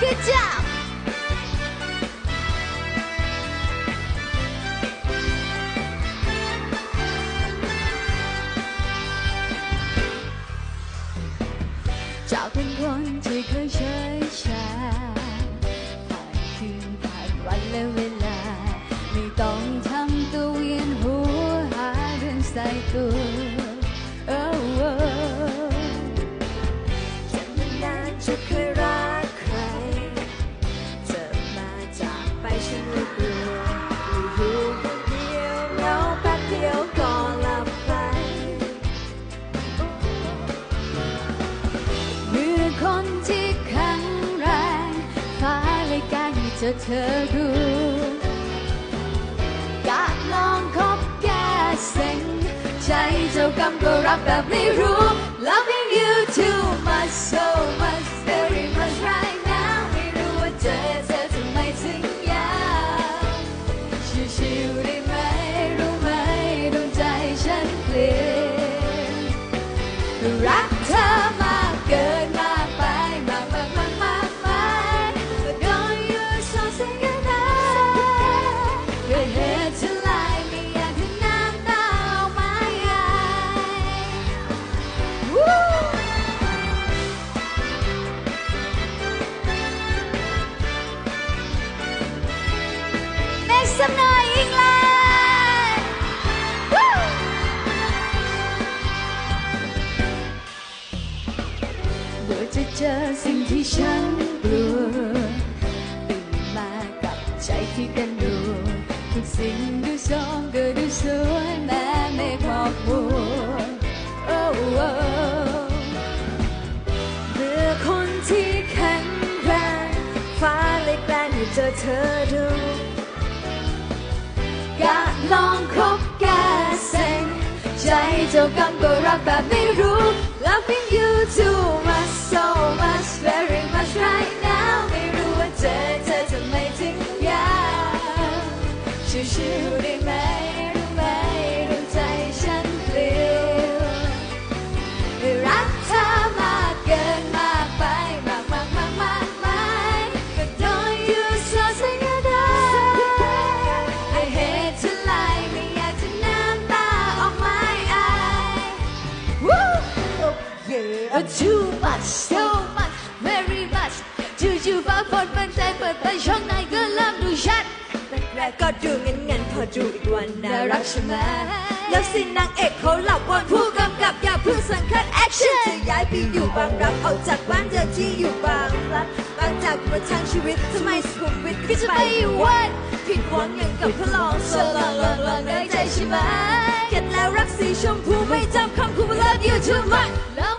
Good job จากเป็นคนที่เคยเฉยชาผ่านคืนผ่านวันและเวลา ไม่ต้องทำตัวเวียนหัวหาเรื่องใส่ตัว จอเธอดูกะลองคบแก้เซ็งใจเจ้ากรรมก็รับแบบไม่รู้ Loving you too much so much very much right now ไม่รู้ว่าเจอเธอทำไมถึงยากชิวๆได้ไหมรู้ไหมดวงใจฉันเปลี่ยนรัก Make some noise England Woo! เมื่อจะเจอสิ่งที่ฉันกลัวตื่นมากับใจที่กันดูทุกสิ่งดูสมก็ดูสวยแม้ไม่พอมัวโอ้โอ้เมื่อคนที่แข็งแรงฟ้าเลยแกล้งให้เจอเธอดู ใจเจ้ากรรมก็รักแบบไม่รู้ Loving you too much so much very much right now ไม่รู้ว่าเจ Too much, so much, very much จู่ๆฟ้าฝนเป็นใจเปิดไปช่องไหนก็เริ่มดูชัดแรกๆก็ดูงันงันๆพอดูอีกวันน่าน่ารัรักกใช่ใช่ไหไหมมแล้วสินางเอกเขาหลับวอนผู้กำกับอย่าเพิ่งสังคัดแอคชั่นจะย้ายไปอยู่บางรักออกจากบ้านเดิมที่อยู่บางพลัดบางจากมาทางชีวิตทำไมสุขุมวิทก็ก็จะจะไปไปอยู่วัวัดดผิดหวังอย่างกับพระรองโซ so ลา long ลา long ลา long ในในใจใจใช่ใช่ไหไหมมเข็ดแล้วรักสีชมพูไม่จำคำคู love you too much Love